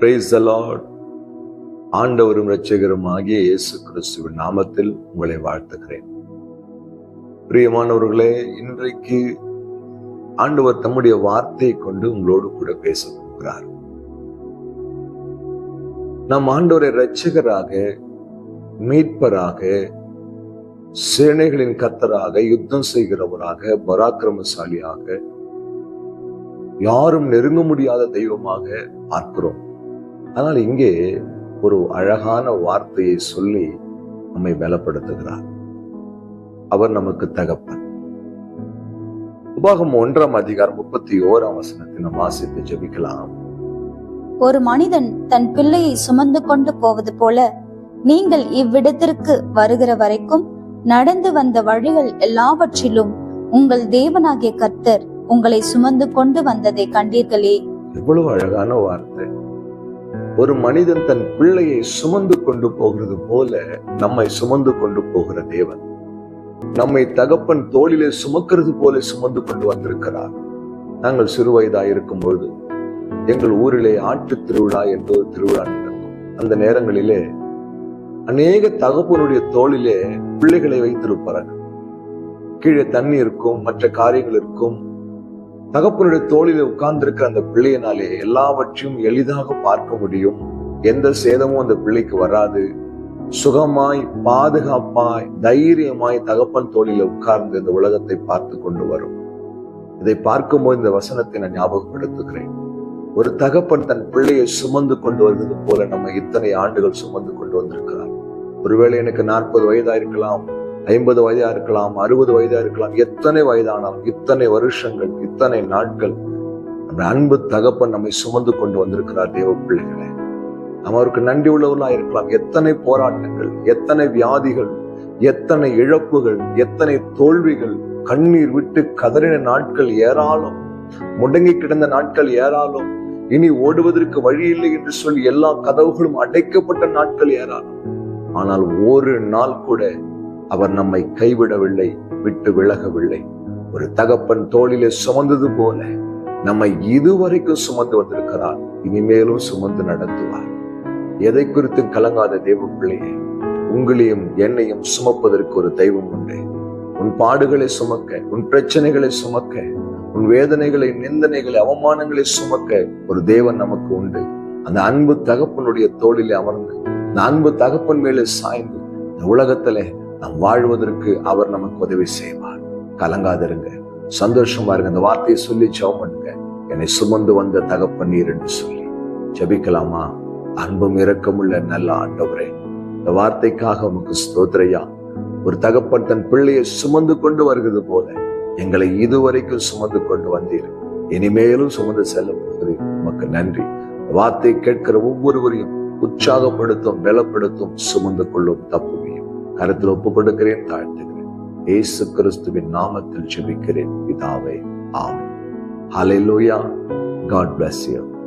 Price ஆண்டவரும் இரட்சகரும் ஆகிய இயேசு கிறிஸ்துவின் நாமத்தில் உங்களை வாழ்த்துகிறேன். பிரியமானவர்களே இன்றைக்கு ஆண்டவர் தம்முடைய வார்த்தையை கொண்டு உங்களோடு கூட பேச போகிறார். நம் ஆண்டவரை இரட்சகராக மீட்பராக சேனைகளின் கத்தராக யுத்தம் செய்கிறவராக பராக்கிரமசாலியாக யாரும் நெருங்க முடியாத தெய்வமாக பார்க்கிறோம். ஆனால் இங்கே ஒரு அழகான வார்த்தையை சொல்லி நம்மை பலப்படுத்துகிறார். அவர் நமக்கு தகப்பன். உபாகம் ஒன்றாம் அதிகாரம் முப்பத்தி ஓராம் வசனத்தை நாம் வாசித்து ஜெபிக்கலாம். ஒரு மனிதன் தன் பிள்ளையை சுமந்து கொண்டு போவது போல நீங்கள் இவ்விடத்திற்கு வருகிற வரைக்கும் நடந்து வந்த வழிகள் எல்லாவற்றிலும் உங்கள் தேவனாகிய கர்த்தர் உங்களை சுமந்து கொண்டு வந்ததை கண்டீர்களே. எவ்வளவு அழகான வார்த்தை. ஒரு மனிதன் தன் பிள்ளையை சுமந்து கொண்டு போகிறது போல நம்மை சுமந்து கொண்டு போகிற தேவன். நம்மை தகப்பன் தோளிலே சுமக்கிறது போல சுமந்து கொண்டு வந்திருக்கிறார். நாங்கள் சிறு இருக்கும் பொழுது எங்கள் ஊரிலே ஆட்டு திருவிழா என்று ஒரு திருவிழா நடக்கும் அந்த நேரங்களிலே அநேக தகப்பனுடைய தோளிலே பிள்ளைகளை வைத்திருப்பார்கள். கீழே தண்ணி இருக்கும் மற்ற காரியங்கள் இருக்கும் தகப்பனுடைய தோளில உட்கார்ந்திருக்கிற அந்த பிள்ளையினாலே எல்லாவற்றையும் எளிதாக பார்க்க முடியும். எந்த சேதமும் அந்த பிள்ளைக்கு வராது. சுகமாய் பாதுகாப்பாய் தைரியமாய் தகப்பன் தோளில உட்கார்ந்து இந்த உலகத்தை பார்த்து கொண்டு வரும். இதை பார்க்கும்போது இந்த வசனத்தை நான் ஞாபகப்படுத்துகிறேன். ஒரு தகப்பன் தன் பிள்ளையை சுமந்து கொண்டு வருவது போல நம்ம இத்தனை ஆண்டுகள் சுமந்து கொண்டு வந்திருக்கிறார். ஒருவேளை எனக்கு நாற்பது வயதா இருக்கலாம் ஐம்பது வயதா இருக்கலாம் அறுபது வயதா இருக்கலாம் எத்தனை வயதானாலும் இத்தனை வருஷங்கள் இத்தனை நாட்கள் நம்ம அன்பு தகப்பன் நம்மை சுமந்து கொண்டு வந்திருக்கிறார் தேவ பிள்ளைகளே. நம்ம அவருக்கு நன்றி உள்ளவர்களா இருக்கலாம். எத்தனை போராட்டங்கள் எத்தனை வியாதிகள் எத்தனை இழப்புகள் எத்தனை தோல்விகள் கண்ணீர் விட்டு கதறின நாட்கள் ஏராளம். முடங்கி கிடந்த நாட்கள் ஏராளம். இனி ஓடுவதற்கு வழி இல்லை என்று சொல்லி எல்லா கதவுகளும் அடைக்கப்பட்ட நாட்கள் ஏறாது ஆனால் ஒரு நாள் கூட அவர் நம்மை கைவிடவில்லை விட்டு விலகவில்லை. ஒரு தகப்பன் தோளிலே சுமந்தது போல நம்மை இதுவரைக்கும் சுமந்து வந்திருக்கிறார். இனிமேலும் சுமந்து நடத்துவார். எதை குறித்து கலங்காத தெய்வ பிள்ளையே உங்களையும் என்னையும் சுமப்பதற்கு ஒரு தெய்வம் உண்டு. உன் பாடுகளை சுமக்க உன் பிரச்சனைகளை சுமக்க உன் வேதனைகளை நிந்தனைகளை அவமானங்களை சுமக்க ஒரு தேவன் நமக்கு உண்டு. அந்த அன்பு தகப்பனுடைய தோளிலே அமர்ந்து அந்த அன்பு தகப்பன் மேலே சாய்ந்து இந்த உலகத்துல நாம் வாழ்வதற்கு அவர் நமக்கு உதவி செய்வார். கலங்காதிருங்க. சந்தோஷமா இருங்க. இந்த வார்த்தையை சொல்லி ஜெபம் பண்ணுங்க என்னை சுமந்து வந்த தகப்பன் நீர் என்று சொல்லி. ஜபிக்கலாமா? அன்பும் இரக்கமுள்ள நல்ல ஆண்டவரே இந்த வார்த்தைக்காக உமக்கு ஸ்தோத்திரையா. ஒரு தகப்பன் தன் பிள்ளையை சுமந்து கொண்டு வருகிறது போல எங்களை இதுவரைக்கும் சுமந்து கொண்டு வந்தீர். இனிமேலும் சுமந்து செல்ல போகிறீர் உமக்கு நன்றி. வார்த்தை கேட்கிற ஒவ்வொருவரையும் உற்சாகப்படுத்தும் பலப்படுத்தும் சுமந்து கொள்ளும் தப்புமையும் கருத்தில் ஒப்பு கொடுக்கிறேன் தாழ்த்துகிறேன். இயேசு கிறிஸ்துவின் நாமத்தில் ஜெபிக்கிறேன். பிதாவே ஆமென். ஹalleluya god bless you.